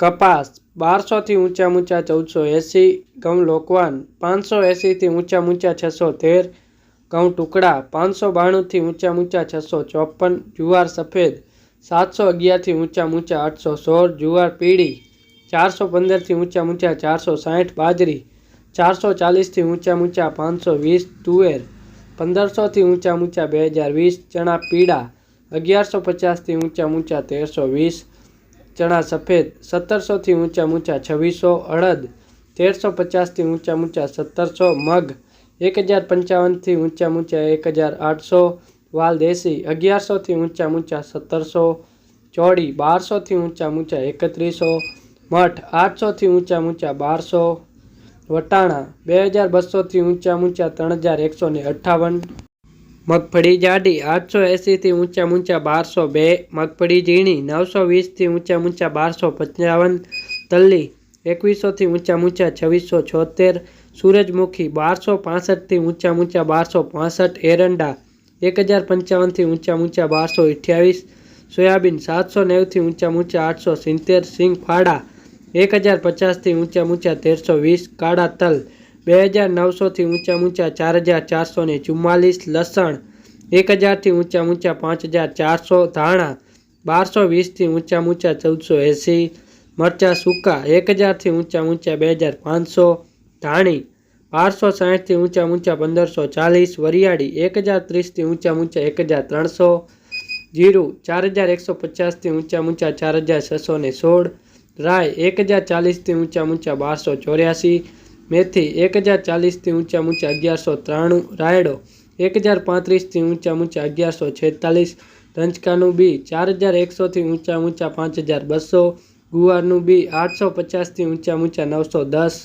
કપાસ બારસોથી ઊંચા ઊંચા ચૌદસો એંસી ઘઉં લોકવાન પાંચસો એંસીથી ઊંચા ઊંચા છસો તેર ઘઉં ટુકડા પાંચસો બાણુંથી ઊંચા ઊંચા છસો ચોપન જુવાર સફેદ સાતસો અગિયારથી ઊંચા ઊંચા આઠસો સોળ જુવાર પીળી ચારસો પંદરથી ઊંચા ઊંચા ચારસો સાઠ બાજરી ચારસો ચાલીસથી ઊંચા ઊંચા પાંચસો વીસ તુવેર પંદરસોથી ઊંચા ઊંચા બે હજાર વીસ ચણા પીળા અગિયારસો પચાસથી ઊંચા ઊંચા તેરસો વીસ ચણા સફેદ સત્તરસોથી ઊંચા ઊંચા છવ્વીસો, અડદ તેરસો પચાસથી ઊંચા ઊંચા સત્તરસો, મગ એક હજાર પંચાવનથી ઊંચા ઊંચા એક હજાર આઠસો, વાલ દેશી અગિયારસોથી ઊંચા ઊંચા સત્તરસો ચોડી બારસોથી ઊંચા ઊંચા એકત્રીસો, મઠ આઠસોથી ઊંચા ઊંચા બારસો, વટાણા બે હજાર બસોથી ઊંચા ઊંચા ત્રણ હજાર એકસો ને અઠ્ઠાવન. મગફળી જાડી આઠસો એંસીથી ઊંચા ઊંચા બારસો બે મગફળી ઝીણી નવસો વીસથી ઊંચા ઊંચા બારસો પંચાવન તલ્લી એકવીસોથી ઊંચા ઊંચા છવ્વીસો છોતેર સૂરજમુખી બારસો પાસઠથી ઊંચા ઊંચા બારસો પાસઠ એરંડા એક હજાર પંચાવનથી ઊંચા ઊંચા બારસો અઠ્યાવીસ સોયાબીન સાતસો નેવુંથી ઊંચા ઊંચા આઠસો સિત્તેર સિંગ ફાડા એક હજાર પચાસથી ઊંચા ઊંચા તેરસો વીસ કાળા તલ બે હજાર નવસોથી ઊંચા ઊંચા ચાર હજાર ચારસો ને ચુમ્માલીસ લસણ એક હજારથી ઊંચા ઊંચા પાંચ હજાર ચારસો ધાણા બારસો વીસથી ઊંચા ઊંચા ચૌદસો એંસી મરચાં સૂકા એક હજારથી ઊંચા ઊંચા બે હજાર પાંચસો ધાણી બારસો સાઠથી ઊંચા ઊંચા પંદરસો ચાલીસ વરિયાળી એક હજાર ત્રીસથી ઊંચા ઊંચા એક હજાર ત્રણસો જીરું ચાર હજાર એકસો પચાસથી ઊંચા ઊંચા ચાર હજાર છસો ને સોળ રાય એક હજાર ચાલીસથી ઊંચા ઊંચા બારસો ચોર્યાસી મેથી એક હજાર ચાલીસથી ઊંચા ઊંચા અગિયારસો ત્રાણું, રાયડો એક હજાર પાંત્રીસથી ઊંચા ઊંચા અગિયારસો છેતાલીસ રંજકાનું બી ચાર હજાર એકસોથી ઊંચા ઊંચા પાંચ હજાર બસો, ગુવારનું બી આઠસો પચાસથી ઊંચા ઊંચા નવસો દસ.